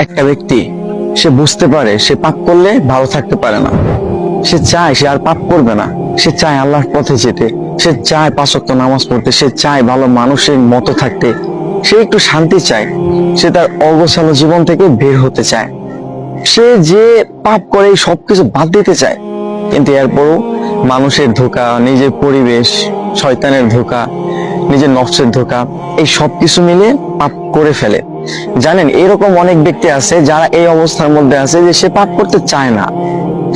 একটা ব্যক্তি, সে বুঝতে পারে, সে পাপ করলে ভালো থাকতে পারে না। সে চায়, সে আর পাপ করবে না। সে চায় আল্লাহর পথে যেতে। সে চায় পাঁচক্ত নামাজ পড়তে। সে চায় ভালো মানুষের মতো থাকতে। সে একটু শান্তি চায়। সে তার অবসানো জীবন থেকে বের হতে চায়। সে যে পাপ করে সবকিছু বাদ দিতে চায়। কিন্তু এরপরও মানুষের ধোকা, নিজের পরিবেশ, শয়তানের ধোকা, নিজের নফসের ধোকা, এই সবকিছু মিলে পাপ করে ফেলে। জানেন, এরকম অনেক ব্যক্তি আছে যারা এই অবস্থার মধ্যে আছে যে সে পাপ করতে চায় না।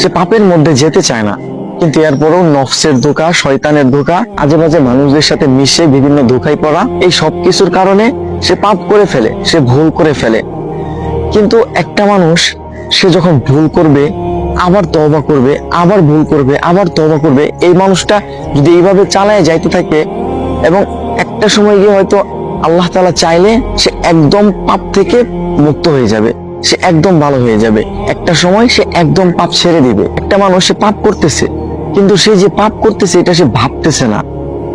সে পাপের মধ্যে যেতে চায় না। কিন্তু এরপরও নফসের ধোকা, শয়তানের ধোকা আজে বাজে মানুষদের সাথে মিশে বিভিন্ন ধোকায় পড়া, এই সবকিছুর কারণে সে পাপ করে ফেলে, সে ভুল করে ফেলে। কিন্তু একটা মানুষ, সে যখন ভুল করবে, আবার তবা করবে, আবার ভুল করবে, আবার তবা করবে, এই মানুষটা যদি এইভাবে চালায় যাইতে থাকে, এবং একটা সময় গিয়ে হয়তো আল্লাহ তাআলা চাইলে সে একদম পাপ থেকে মুক্ত হয়ে যাবে। সে একদম ভালো হয়ে যাবে। একটা সময় সে একদম পাপ ছেড়ে দিবে। একটা মানুষ সে পাপ করতেছে, কিন্তু সে যে পাপ করতেছে, এটা সে ভাবতেছে না।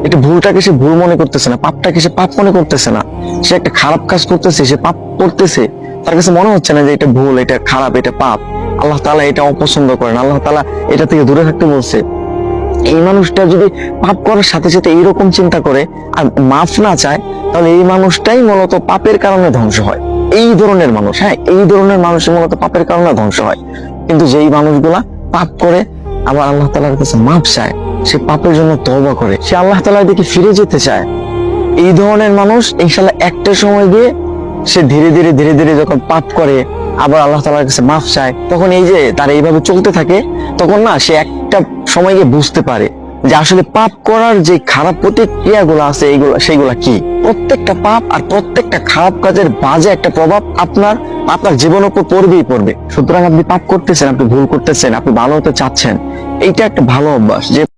এটা ভুলটাকে সে ভুল মনে করতেছে না, পাপটাকে সে পাপ মনে করতেছে না। সে একটা খারাপ কাজ করতেছে, সে পাপ করতেছে। তার কাছে মনে হচ্ছে না যে এটা ভুল, এটা খারাপ, এটা পাপ। আল্লাহ তালা এটা অপছন্দ করেন। আল্লাহ তালা এটা থেকে দূরে থাকতে বলছে। এই মানুষটা যদি পাপ করার সাথে সাথে এইরকম চিন্তা করে, আর মাফ না চায় তাহলে এই মানুষটাই মূলত পাপের কারণে ধ্বংস হয়। এই ধরনের মানুষ হ্যাঁ এই ধরনের মানুষের মূলত পাপের কারণে ধ্বংস হয়। কিন্তু যেই মানুষগুলা পাপ করে, আবার আল্লাহ তালার কাছে মাপ চায়, সে পাপের জন্য তওবা করে, সে আল্লাহ তালার দিকে ফিরে যেতে চায়। এই ধরনের মানুষ ইনশাল্লাহ একটা সময় গিয়ে সে ধীরে ধীরে ধীরে ধীরে যখন পাপ করে, আবার আল্লাহ তালার কাছে মাফ চায়, তখন এই যে তার এইভাবে চলতে থাকে, তখন না সে একটা সময় গিয়ে বুঝতে পারে যে আসলে পাপ করার যে খারাপ প্রতিক্রিয়াগুলো আছে এইগুলো সেইগুলো কি? প্রত্যেকটা পাপ আর প্রত্যেকটা খারাপ কাজের বাজে একটা প্রভাব আপনার আপনার জীবন উপর পড়বেই পড়বে। সুতরাং আপনি পাপ করতেছেন, আপনি ভুল করতেছেন, আপনি ভালো হতে চাচ্ছেন, এইটা একটা ভালো অভ্যাস। যে